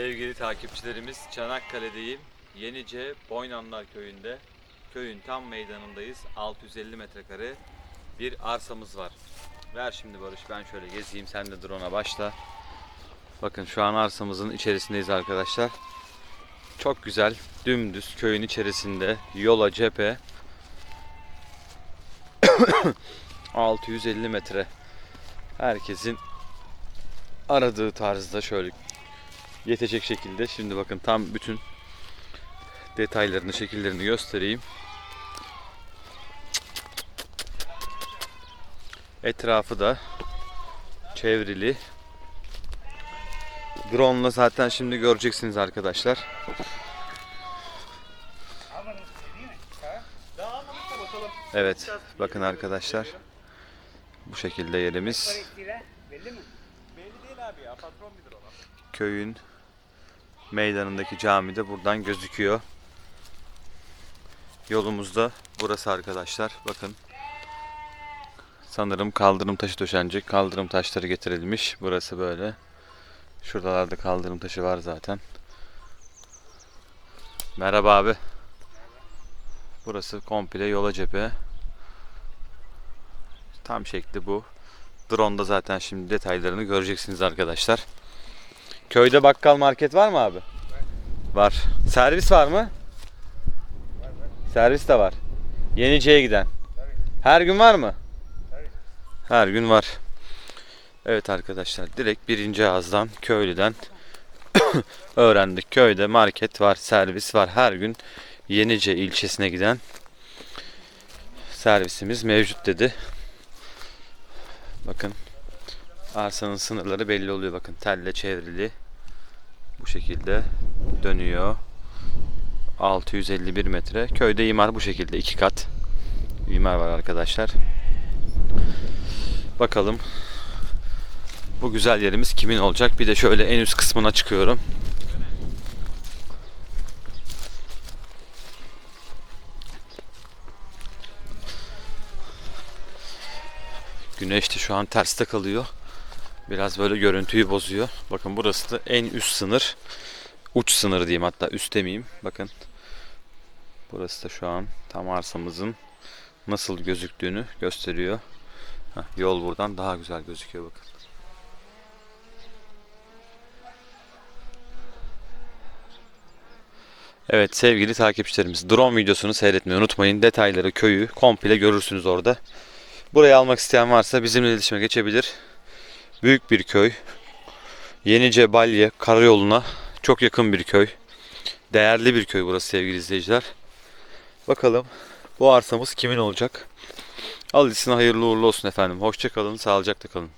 Sevgili takipçilerimiz Çanakkale'deyim. Yenice Boynanlar köyünde. Köyün tam meydanındayız. 650 metrekare bir arsamız var. Ver şimdi Barış ben şöyle gezeyim sen de drone'a başla. Bakın şu an arsamızın içerisindeyiz arkadaşlar. Çok güzel dümdüz köyün içerisinde yola cephe 650 metre. Herkesin aradığı tarzda şöyle yetecek şekilde. Şimdi bakın tam bütün detaylarını, şekillerini göstereyim. Etrafı da çevrili. Drone'la zaten şimdi göreceksiniz arkadaşlar. Evet, bakın arkadaşlar. Bu şekilde yerimiz. Köyün meydanındaki cami de buradan gözüküyor. Yolumuzda burası arkadaşlar. Bakın. Sanırım kaldırım taşı döşenecek. Kaldırım taşları getirilmiş. Burası böyle. Şuralarda kaldırım taşı var zaten. Merhaba abi. Burası komple yola cephe. Tam şekli bu. Drone'da zaten şimdi detaylarını göreceksiniz arkadaşlar. Köyde bakkal market var mı abi? Var. Servis var mı? Servis de var. Yenice'ye giden. Her gün var mı? Her gün var. Evet arkadaşlar direkt birinci ağızdan köylüden öğrendik. Köyde market var, servis var. Her gün Yenice ilçesine giden servisimiz mevcut dedi. Bakın arsanın sınırları belli oluyor. Bakın telle çevrili bu şekilde dönüyor. 651 metre. Köyde imar bu şekilde. İki kat imar var arkadaşlar. Bakalım bu güzel yerimiz kimin olacak? Bir de şöyle en üst kısmına çıkıyorum. Güneş de şu an terste kalıyor. Biraz böyle görüntüyü bozuyor. Bakın burası da en üst sınır. Uç sınır diyeyim hatta üst demeyeyim. Bakın. Burası da şu an tam arsamızın nasıl gözüktüğünü gösteriyor. Heh, yol buradan daha güzel gözüküyor bakın. Evet sevgili takipçilerimiz drone videosunu seyretmeyi unutmayın. Detayları, köyü komple görürsünüz orada. Burayı almak isteyen varsa bizimle iletişime geçebilir. Büyük bir köy. Yenice Balye karayoluna çok yakın bir köy. Değerli bir köy burası sevgili izleyiciler. Bakalım bu arsamız kimin olacak? Alıcısına hayırlı uğurlu olsun efendim. Hoşçakalın, sağlıcakla kalın.